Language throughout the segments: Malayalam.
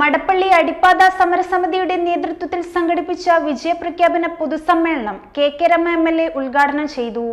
മടപ്പള്ളി അടിപ്പാത സമരസമിതിയുടെ നേതൃത്വത്തിൽ സംഘടിപ്പിച്ച വിജയപ്രഖ്യാപന പൊതുസമ്മേളനം K K Rama M L A ഉദ്ഘാടനം ചെയ്തു.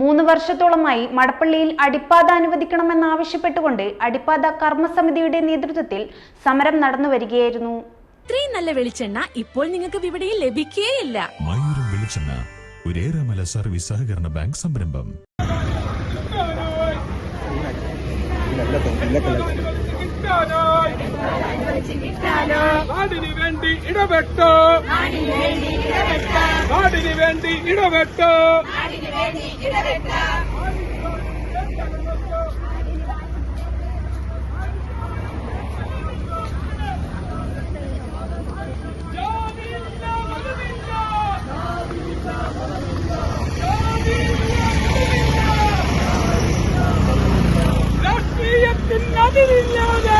മൂന്ന് വർഷത്തോളമായി മടപ്പള്ളിയിൽ അടിപ്പാത അനുവദിക്കണമെന്നാവശ്യപ്പെട്ടുകൊണ്ട് അടിപ്പാത കർമ്മസമിതിയുടെ നേതൃത്വത്തിൽ സമരം നടന്നു വരികയായിരുന്നു. ഇത്രയും നല്ല വെളിച്ചെണ്ണ ഇപ്പോൾ നിങ്ങൾക്ക് വിപണിയിൽ ലഭിക്കുകയില്ല മയൂരം വെളിച്ചെണ്ണ ഒരേറെമല സർവീസ് സഹകരണ ബാങ്ക് സംരംഭം. നാടിന് വേണ്ടി ഇടപെട്ടോ. നാടിന് വേണ്ടി ഇടപെട്ടോ. രാഷ്ട്രീയത്തിനതിരില്ലാതെ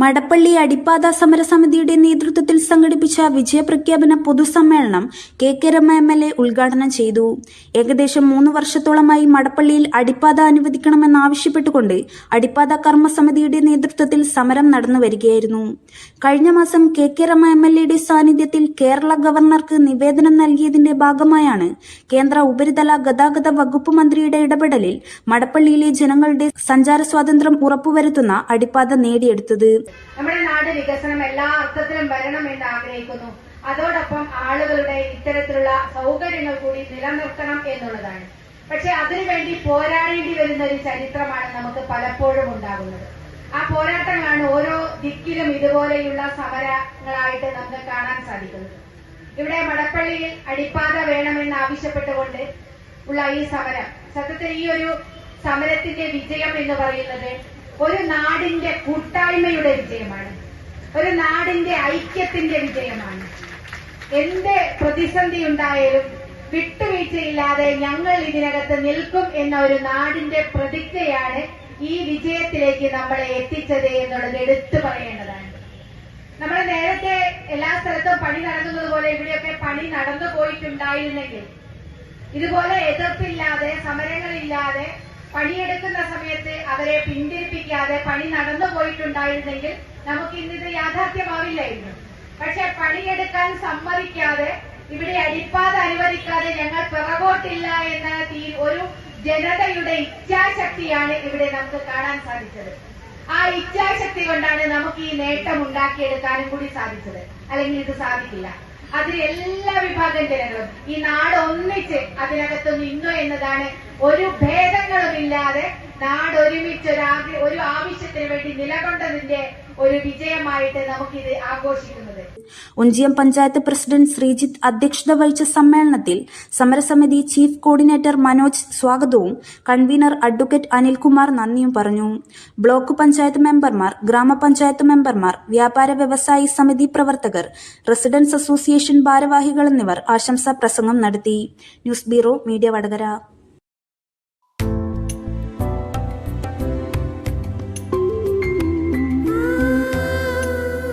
മടപ്പള്ളി അടിപ്പാത സമരസമിതിയുടെ നേതൃത്വത്തിൽ സംഘടിപ്പിച്ച വിജയപ്രഖ്യാപന പൊതുസമ്മേളനം K K Rama M L A ഉദ്ഘാടനം ചെയ്തു. ഏകദേശം മൂന്ന് വർഷത്തോളമായി മടപ്പള്ളിയിൽ അടിപ്പാത അനുവദിക്കണമെന്നാവശ്യപ്പെട്ടുകൊണ്ട് അടിപ്പാത കർമ്മസമിതിയുടെ നേതൃത്വത്തിൽ സമരം നടന്നു വരികയായിരുന്നു. കഴിഞ്ഞ മാസം K K Rama M L എയുടെ സാന്നിധ്യത്തിൽ കേരള ഗവർണർക്ക് നിവേദനം നൽകിയതിന്റെ ഭാഗമായാണ് കേന്ദ്ര ഉപരിതല ഗതാഗത വകുപ്പ് മന്ത്രിയുടെ ഇടപെടലിൽ മടപ്പള്ളിയിലെ ജനങ്ങളുടെ സഞ്ചാര സ്വാതന്ത്ര്യം ഉറപ്പുവരുത്തുന്ന അടിപ്പാത നേടിയെടുത്തത്. നമ്മുടെ നാട് വികസനം എല്ലാ അർത്ഥത്തിലും വരണം എന്ന് ആഗ്രഹിക്കുന്നു. അതോടൊപ്പം ആളുകളുടെ ഇത്തരത്തിലുള്ള സൗകര്യങ്ങൾ കൂടി നിലനിർത്തണം എന്നുള്ളതാണ്. പക്ഷെ അതിനുവേണ്ടി പോരാടേണ്ടി വരുന്ന ഒരു ചരിത്രമാണ് നമുക്ക് പലപ്പോഴും ഉണ്ടാകുന്നത്. ആ പോരാട്ടങ്ങളാണ് ഓരോ ദിക്കിലും ഇതുപോലെയുള്ള സമരങ്ങളായിട്ട് നമുക്ക് കാണാൻ സാധിക്കുന്നത്. ഇവിടെ മടപ്പള്ളിയിൽ അടിപ്പാത വേണമെന്ന് ആവശ്യപ്പെട്ടുകൊണ്ട് ഉള്ള ഈ സമരം സത്യത്തിൽ ഈ ഒരു സമരത്തിന്റെ വിജയം എന്ന് പറയുന്നത് ഒരു നാടിന്റെ കൂട്ടായ്മയുടെ വിജയമാണ്. ഒരു നാടിന്റെ ഐക്യത്തിന്റെ വിജയമാണ്. എന്ത് പ്രതിസന്ധി ഉണ്ടായാലും വിട്ടുവീഴ്ചയില്ലാതെ ഞങ്ങൾ ഇതിനകത്ത് നിൽക്കും എന്ന ഒരു നാടിന്റെ പ്രതിജ്ഞയാണ് ഈ വിജയത്തിലേക്ക് നമ്മളെ എത്തിച്ചത് എന്നുള്ളത് എടുത്തു പറയേണ്ടതാണ്. നമ്മൾ നേരത്തെ എല്ലാ സ്ഥലത്തും പണി നടക്കുന്നത് പോലെ ഇവിടെയൊക്കെ പണി നടന്നു പോയിട്ടുണ്ടായിരുന്നെങ്കിൽ ഇതുപോലെ എതിർപ്പില്ലാതെ സമരങ്ങളില്ലാതെ പണിയെടുക്കുന്ന സമയത്ത് അവരെ പിന്തിരിപ്പിക്കാതെ പണി നടന്നു പോയിട്ടുണ്ടായിരുന്നെങ്കിൽ നമുക്ക് ഇന്നിത് യാഥാർത്ഥ്യമാവില്ലായിരുന്നു പക്ഷെ പണിയെടുക്കാൻ സമ്മതിക്കാതെ ഇവിടെ അടിപ്പാത അനുവദിക്കാതെ ഞങ്ങൾ പിറകോട്ടില്ല എന്ന ഒരു ജനതയുടെ ഇച്ഛാശക്തിയാണ് ഇവിടെ നമുക്ക് കാണാൻ സാധിച്ചത്. ആ ഇച്ഛാശക്തി കൊണ്ടാണ് നമുക്ക് ഈ നേട്ടം ഉണ്ടാക്കിയെടുക്കാനും കൂടി സാധിച്ചത്. അല്ലെങ്കിൽ ഇത് സാധിക്കില്ല. അതിന് എല്ലാ വിഭാഗം ജനങ്ങളും ഈ നാട് ഒന്നിച്ച് അതിനകത്ത് നിന്നു എന്നതാണ് ഒരു ഭേദങ്ങളുമില്ലാതെ നാട് ഒരുമിച്ച് ഒരു ഒരു ആവശ്യത്തിന് വേണ്ടി നിലകൊണ്ടതിന്റെ ഒരു വിജയമായിട്ട് നമുക്കിത് ആഘോഷിക്കുന്നത്. ഒഞ്ചിയം പഞ്ചായത്ത് പ്രസിഡന്റ് ശ്രീജിത്ത് അധ്യക്ഷത വഹിച്ച സമ്മേളനത്തിൽ സമരസമിതി ചീഫ് കോർഡിനേറ്റർ മനോജ് സ്വാഗതവും കൺവീനർ അഡ്വക്കേറ്റ് അനിൽകുമാർ നന്ദിയും പറഞ്ഞു. ബ്ലോക്ക് പഞ്ചായത്ത് മെമ്പർമാർ ഗ്രാമപഞ്ചായത്ത് മെമ്പർമാർ വ്യാപാര വ്യവസായി സമിതി പ്രവർത്തകർ റെസിഡൻസ് അസോസിയേഷൻ ഭാരവാഹികൾ എന്നിവർ ആശംസാ പ്രസംഗം നടത്തി. News bureau media Vadakara.